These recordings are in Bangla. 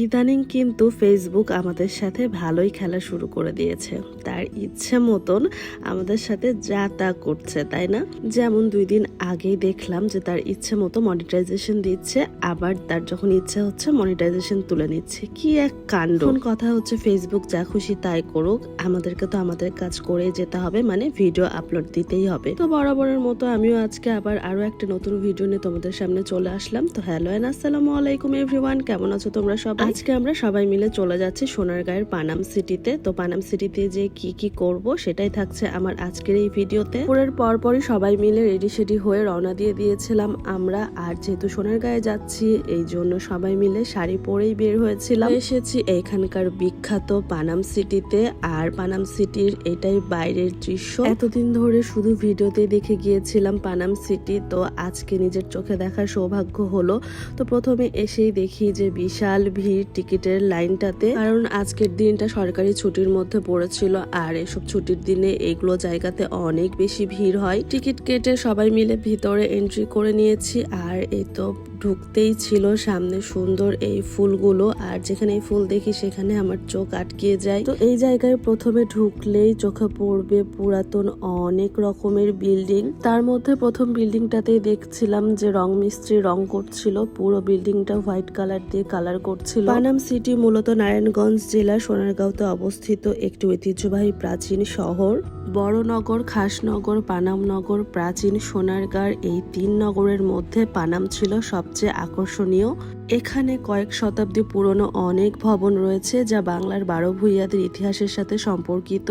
ইদানিং কিন্তু ফেসবুক আমাদের সাথে ভালোই খেলা শুরু করে দিয়েছে। তার ইচ্ছে মতন আমাদের সাথে যা তা করছে, তাই না? যেমন দুই দিন আগেই দেখলাম যে তার ইচ্ছে মতো মনিটাইজেশন দিচ্ছে, আবার তার যখন ইচ্ছে হচ্ছে মনিটাইজেশন তুলে নিচ্ছে। কি এক কাণ্ড। কথা হচ্ছে ফেসবুক যা খুশি তাই করুক, আমাদেরকে তো আমাদের কাজ করে যেতে হবে মানে ভিডিও আপলোড দিতেই হবে। তো বরাবরের মতো আমিও আজকে আবার আরও একটা নতুন ভিডিও নিয়ে তোমাদের সামনে চলে আসলাম। তো হ্যালো এন্ড আসসালামু আলাইকুম এভরিওয়ান কেমন আছো তোমরা সবাই? আজকে আমরা সবাই মিলে চলে যাচ্ছি সোনারগাঁয়ের পানাম সিটিতে। তো পানাম সিটিতে যে কি কি করব সেটাই থাকছে আমার আজকের এই ভিডিওতে। পুরের পরপরই সবাই মিলে রেডি সেডি হয়ে রওনা দিয়ে দিয়েছিলাম আমরা। আর যেহেতু সোনারগাঁয়ে যাচ্ছি, এই জন্য সবাই মিলে শাড়ি পরেই বের হয়েছিলাম। এসেছি এইখানকার বিখ্যাত পানাম সিটিতে। আর পানাম সিটির এটাই বাইরের দৃশ্য। এতদিন ধরে শুধু ভিডিওতে দেখে গিয়েছিলাম পানাম সিটি। তো আজকে নিজের চোখে দেখার সৌভাগ্য হলো। তো প্রথমে এসেই দেখি যে বিশাল ভিড়। টিকিটের লাইনটাতে। কারণ আজকের দিনটা সরকারি ছুটির মধ্যে পড়েছিল, আর এসব ছুটির দিনে এগুলো জায়গাতে অনেক বেশি ভিড় হয়। টিকিট কেটে সবাই মিলে ভিতরে এন্ট্রি করে নিয়েছি, আর এই তো ঢুকতেই ছিল সামনে সুন্দর এই ফুলগুলো, আর যেখানে এই ফুল দেখি সেখানে আমার চোখ আটকিয়ে যায়। তো এই জায়গায় প্রথমে ঢুকলেই চোখে পড়বে পুরাতন অনেক রকমের বিল্ডিং। তার মধ্যে প্রথম বিল্ডিংটাতেই দেখছিলাম যে রং মিস্ত্রি রং করছিল, পুরো বিল্ডিংটা হোয়াইট কালার দিয়ে কালার করছিল। পানাম সিটি মূলত নারায়ণগঞ্জ জেলার সোনারগাঁওতে অবস্থিত একটি ঐতিহ্যবাহী প্রাচীন শহর। বড়নগর, খাসনগর, পানামনগর, প্রাচীন সোনারগাঁর এই তিন নগরের মধ্যে পানাম ছিল সবচেয়ে আকর্ষণীয়, এখানে কয়েক শতাব্দী পুরনো অনেক ভবন রয়েছে যা বাংলার বারো ভূইয়াদের ইতিহাসের সাথে সম্পর্কিত।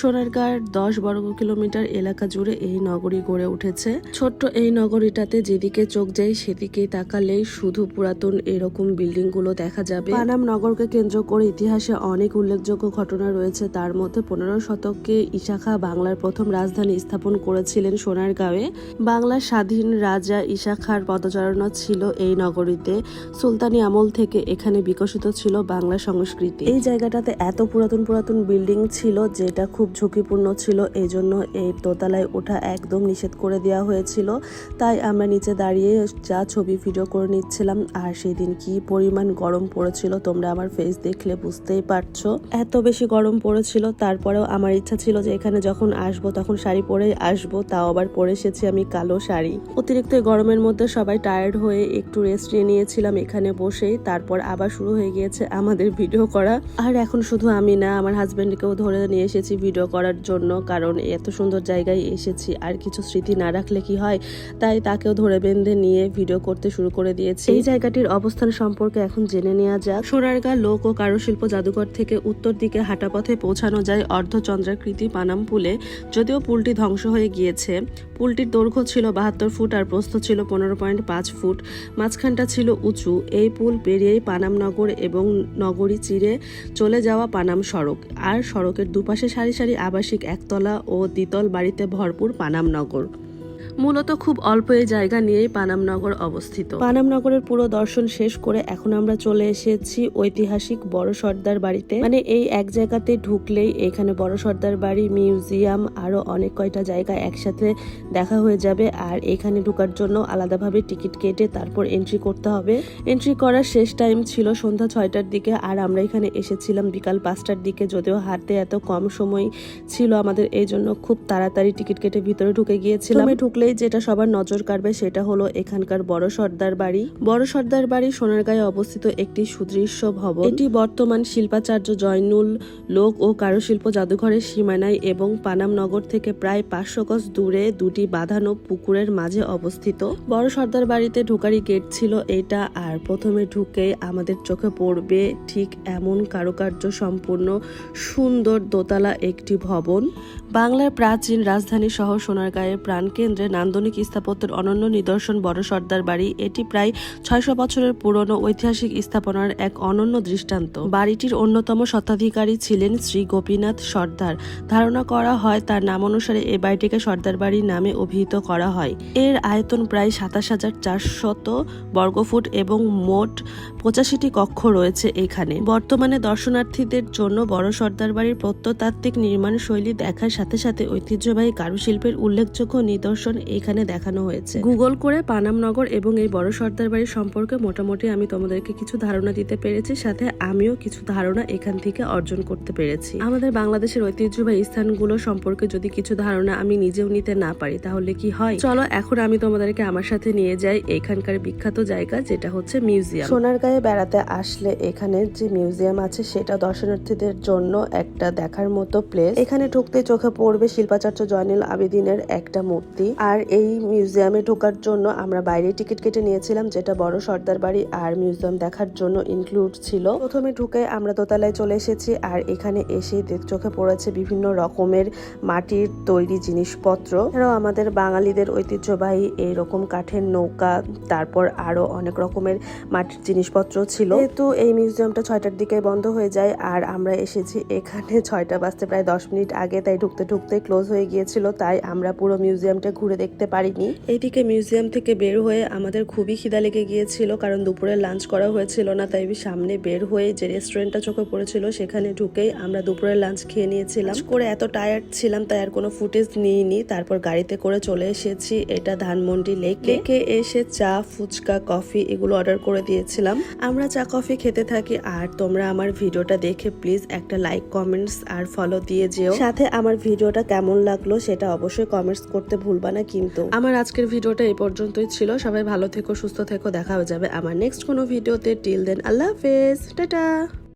সোনারগাঁর দশ বর্গ কিলোমিটার এলাকা জুড়ে এই নগরী গড়ে উঠেছে। ছোট্ট এই নগরীটাতে যেদিকে চোখ যায়, সেদিকেই তাকালেই শুধু পুরাতন এরকম বিল্ডিংগুলো দেখা যাবে। পানাম নগরকে কেন্দ্র করে ইতিহাসে অনেক উল্লেখযোগ্য ঘটনা রয়েছে। তার মধ্যে পনেরো শতকে ইশাখা বাংলার প্রথম রাজধানী স্থাপন করেছিলেন সোনারগাঁওয়ে। বাংলার স্বাধীন রাজা ইশাখার পদচারণা ছিল এই নগরীতে। সুলতানি আমল থেকে এখানে বিকশিত ছিল বাংলা সংস্কৃতি। এই জায়গাটাতে এত পুরাতন পুরাতন বিল্ডিং ছিল যেটা খুব ঝুঁকিপূর্ণ ছিল। এই জন্য এই দোতলায় ওঠা একদম নিষেধ করে দেওয়া হয়েছিল। তাই আমরা নিচে দাঁড়িয়ে যা ছবি ভিডিও করে নিচ্ছিলাম। আর সেই দিন কি পরিমাণ গরম পড়েছিল তোমরা আমার ফেস দেখলে বুঝতেই পারছ। এত বেশি গরম পড়েছিল, তারপরেও আমার ইচ্ছা ছিল যে এখানে যখন আসব তখন শাড়ি পরেই আসব, তাও আবার পরে এসেছি আমি কালো শাড়ি। অতিরিক্ত গরমের মধ্যে সবাই টায়ার্ড হয়ে একটু রেস্ট নিয়ে নিয়েছিলাম এখানে বসেই। তারপর আবার শুরু হয়ে গিয়েছে আমাদের ভিডিও করা। আর এখন শুধু আমি না, আমার হাজব্যান্ডকেও ধরে নিয়ে এসেছি ভিডিও করার জন্য, কারণ এত সুন্দর জায়গায় এসেছি, আর কিছু স্মৃতি না রাখলে কি হয়? তাই তাকেও ধরে বেঁধে নিয়ে ভিডিও করতে শুরু করে দিয়েছি। এই জায়গাটির অবস্থান সম্পর্কে এখন জেনে নেওয়া যাক। সোনারগাঁ লোক ও কারুশিল্প জাদুঘর থেকে উত্তর দিকে হাঁটাপথে পৌঁছানো যায় অর্ধচন্দ্রাকৃতি পানাম পুলে, যদিও পুলটি ধ্বংস হয়ে গিয়েছে। পুলটির দৈর্ঘ্য ছিল বাহাত্তর ফুট আর প্রস্থ ছিল পনেরো পয়েন্ট পাঁচ ফুট। মাঝখানটা ছিল উঁচু। এই পুল পেরিয়েই পানাম নগর এবং নগরী চিরে চলে যাওয়া পানাম সড়ক। আর সড়কের দুপাশে সারি সারি আবাসিক একতলা ও দ্বিতল বাড়িতে ভরপুর পানাম নগর। মূলত খুব অল্প এই জায়গা নিয়েই পানামনগর অবস্থিত। পানামনগরের পুরো দর্শন শেষ করে এখন আমরা চলে এসেছি ঐতিহাসিক বড় সর্দার বাড়িতে। মানে এই এক জায়গাতে ঢুকলেই এখানে বড় সর্দার বাড়ি মিউজিয়াম আরও অনেক কয়টা জায়গা একসাথে দেখা হয়ে যাবে। আর এখানে ঢুকার জন্য আলাদাভাবে টিকিট কেটে তারপর এন্ট্রি করতে হবে। এন্ট্রি করার শেষ টাইম ছিল সন্ধ্যা ছয়টার দিকে আর আমরা এখানে এসেছিলাম বিকাল পাঁচটার দিকে যদিও হাতে এত কম সময় ছিল আমাদের এই জন্য খুব তাড়াতাড়ি টিকিট কেটে ভিতরে ঢুকে গিয়েছিলাম। ঢুকলেই যেটা সবার নজর কাড়বে সেটা হলো এখানকার বড় সর্দার বাড়ি। বড় সর্দার বাড়ি সোনারগাঁয়ে অবস্থিত একটি সুদৃশ্য ভবন। এটি বর্তমান শিল্পাচার্য জয়নুল লোক ও কারুশিল্প জাদুঘরের সীমানায় এবং পানাম নগর থেকে প্রায় পাঁচশো গজ দূরে দুটি বাঁধানো পুকুরের মাঝে অবস্থিত। বড় সর্দার বাড়িতে ঢোকারই গেট ছিল এটা, আর প্রথমে ঢুকে আমাদের চোখে পড়বে ঠিক এমন কারুকার্য সম্পূর্ণ সুন্দর দোতলা একটি ভবন। বাংলার প্রাচীন রাজধানী শহর সোনারগাঁয়ের প্রাণকেন্দ্রে নান্দনিক স্থাপত্যের অনন্য নিদর্শন বড় সর্দার বাড়ি। এটি প্রায় ছয়শো বছরের পুরনো ঐতিহাসিক স্থাপনার এক অনন্য দৃষ্টান্ত। বাড়িটির অন্যতম স্বত্বাধিকারী ছিলেন শ্রী গোপীনাথ সর্দার। ধারণা করা হয় তার নাম অনুসারে এ বাড়িটিকে সর্দার বাড়ি নামে অভিহিত করা হয়। এর আয়তন প্রায় সাতাশ হাজার চারশত বর্গফুট এবং মোট পঁচাশিটি কক্ষ রয়েছে এখানে। বর্তমানে দর্শনার্থীদের জন্য বড় সর্দার বাড়ির প্রত্নতাত্ত্বিক নির্মাণ শৈলী দেখার সাথে সাথে ঐতিহ্যবাহী কারুশিল্পের উল্লেখযোগ্য নিদর্শন এখানে দেখানো হয়েছে। গুগল করে পানাম নগর এবং এই বড় সর্দার বাড়ির সম্পর্কে মোটামুটি আমি তোমাদেরকে কিছু ধারণা দিতে পেরেছি সাথে আমিও কিছু ধারণা এখান থেকে অর্জন করতে পেরেছি। আমাদের বাংলাদেশের ঐতিহ্যবাহী স্থানগুলো সম্পর্কে যদি কিছু ধারণা আমি নিজেও নিতে না পারি তাহলে কি হয়? চলো এখন আমি তোমাদেরকে আমার সাথে নিয়ে যাই এখানকার বিখ্যাত জায়গা যেটা হচ্ছে মিউজিয়াম। সোনারগাঁয়ে বেড়াতে আসলে এখানে যে মিউজিয়াম আছে সেটা দর্শনার্থীদের জন্য একটা দেখার মতো প্লেস এখানে ঢুকতে চোখে পড়বে শিল্পাচার্য জয়নুল আবেদিনের একটা মূর্তি। আর এই মিউজিয়ামে ঢোকার জন্য আমরা বাইরে টিকিট কেটে নিয়েছিলাম, যেটা বড় সর্দার বাড়ি আর মিউজিয়াম দেখার জন্য ইনক্লুড ছিল। প্রথমে ঢুকে আমরা দোতলায় চলে এসেছি আর এখানে এসে চোখে পড়েছে বিভিন্ন রকমের মাটির তৈরি জিনিসপত্র। এছাড়াও আমাদের বাঙালিদের ঐতিহ্যবাহী এইরকম কাঠের নৌকা, তারপর আরও অনেক রকমের মাটির জিনিসপত্র ছিল। যেহেতু এই মিউজিয়ামটা ছয়টার দিকে বন্ধ হয়ে যায় আর আমরা এসেছি এখানে ছয়টা বাজতে প্রায় দশ মিনিট আগে, তাই ঢুকতে ঢুকতে ক্লোজ হয়ে গিয়েছিল, তাই আমরা পুরো মিউজিয়ামটা ঘুরে দেখতে পারিনি। এইদিকে মিউজিয়াম থেকে বের হয়ে আমাদের খুবই খিদা লেগে গিয়েছিল, কারণ দুপুরে লাঞ্চ করা হয়েছিল না, তাই সামনে বের হয়ে যে রেস্টুরেন্টটা চোখে পড়েছিল সেখানে ঢুকেই আমরা দুপুরে লাঞ্চ খেয়ে নিয়েছিলাম। করে এত টায়ার্ড ছিলাম, তাই আর কোনো ফুটেজ নিইনি। তারপর গাড়িতে করে চলে এসেছি, এটা ধানমন্ডি লেক লেকে এসে চা, ফুচকা কফি এগুলো অর্ডার করে দিয়েছিলাম। আমরা চা কফি খেতে থাকি, আর তোমরা আমার ভিডিওটা দেখে প্লিজ একটা লাইক কমেন্টস আর ফলো দিয়ে যেও। সাথে আমার ভিডিওটা কেমন লাগল সেটা অবশ্যই কমেন্টস করতে ভুলবা না। কিন্তু। আমার আজকের ভিডিওটা এই পর্যন্তই ছিল। সবাই ভালো থেকো, সুস্থ থেকো, দেখা হয়ে যাবে আমার নেক্সট কোনো ভিডিওতে। টিল দেন আল্লাহ হাফেজ। টাটা।